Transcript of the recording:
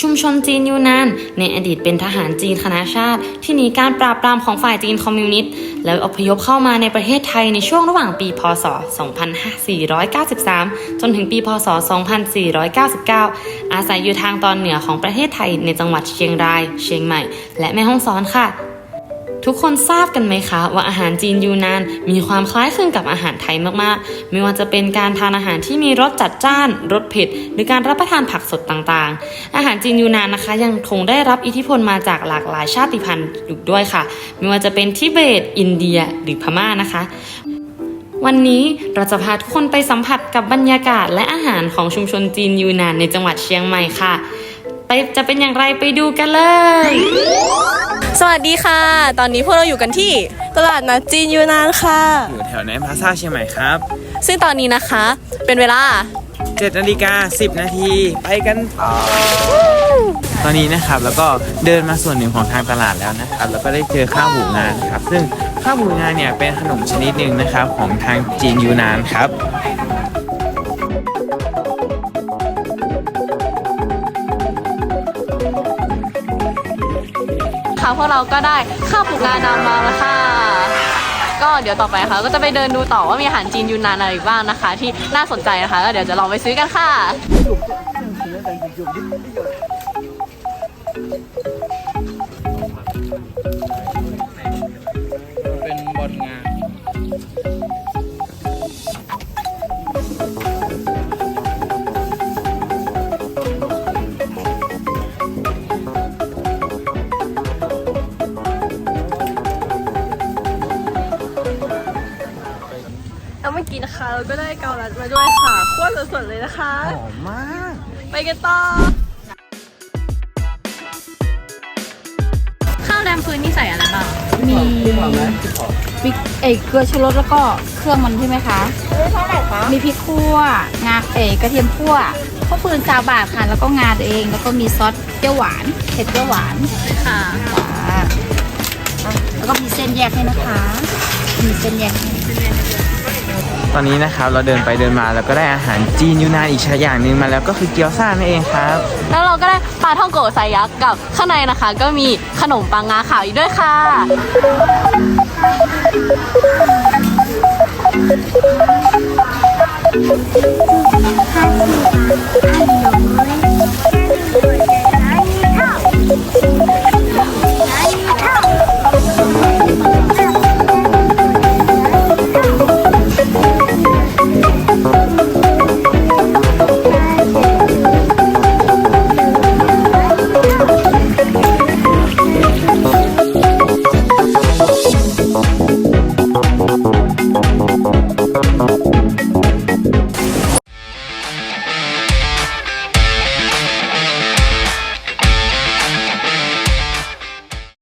ชุมชนจีนยูนานในอดีตเป็นทหารจีนคณะชาติ ที่หนีการปราบปรามของฝ่ายจีนคอมมิวนิสต์แล้วอพยพเข้ามาในประเทศไทยในช่วงระหว่างปี พศ 2493 จนถึงปี พศ 2499 อาศัยอยู่ทางตอนเหนือของประเทศไทยในจังหวัดเชียงราย เชียงใหม่ และแม่ฮ่องสอนค่ะ ทุกคนทราบกันไหมคะ ว่าอาหารจีนยูนานมีความคล้ายคลึงกับอาหารไทยมากๆ ไม่ว่าจะเป็นการทานอาหารที่มีรสจัดจ้านรสเผ็ด หรือการรับประทานผักสดต่างๆ อาหารจีนยูนานนะคะ ยังคงได้รับอิทธิพลมาจากหลากหลายชาติพันธุ์อยู่ด้วยค่ะ ไม่ว่าจะเป็นทิเบต อินเดีย หรือพม่านะคะวันนี้เราจะพาทุกคนไปสัมผัสกับบรรยากาศและอาหารของชุมชนจีนยูนานในจังหวัดเชียงใหม่ค่ะ ไปจะเป็นอย่างไรไปดูกันเลย สวัสดีค่ะ ตอนนี้พวกเราอยู่กันที่ตลาดนัดจีนยูนานค่ะ อยู่แถวในพลาซ่าเชียงใหม่ครับ ซึ่งตอนนี้นะคะ เป็นเวลา 7นาฬิกา10 นาที ไปกันต่อตอนนี้นะครับแล้วก็เดินมาส่วนหนึ่งของทางตลาดแล้วนะครับ แล้วก็ได้เจอข้าวหมูงานครับ ซึ่งข้าวหมูงานเนี่ยเป็นขนมชนิดหนึ่งนะครับของทางจีนยูนานครับ ค่ะพวกเราก็ได้ข้าวปลูกงานำมาแล้วค่ะ ก็เดี๋ยวต่อไปค่ะ ก็จะไปเดินดูต่อว่ามีอาหารจีนยูนานอะไรอีกบ้างนะคะ ที่น่าสนใจนะคะแล้วเดี๋ยวจะลองไปซื้อกันค่ะ เมื่อกี้นะคะเราก็ได้เกาลัดมาด้วยค่ะคั่วสดๆเลยนะคะ หอมมาก ไปกันต่อ ข้าวแดมพื้นนี่ใส่อะไรบ้าง มีพริกเอกเกลือชูรสแล้วก็เครื่องมันใช่ไหมคะมีพริกคั่ว งาเอกกระเทียมคั่วข้าวปืนซาบาทค่ะ แล้วก็งาตัวเอง แล้วก็มีซอสเปรี้ยวหวาน เผ็ดเปรี้ยวหวาน ค่ะค่ะแล้วก็มีเส้นแยกให้นะคะ มีเส้นแยกให้ ตอนนี้นะครับเราเดินไปเดินมาแล้วก็ได้อาหารจีนยูนานอีกชิ้นอย่างหนึ่งมาแล้วก็คือเกี๊ยวซ่านั่นเองครับแล้วเราก็ได้ปลาท่องโกะไซยักษ์กับข้างในนะคะ ก็มีขนมปังงาขาวอีกด้วยค่ะ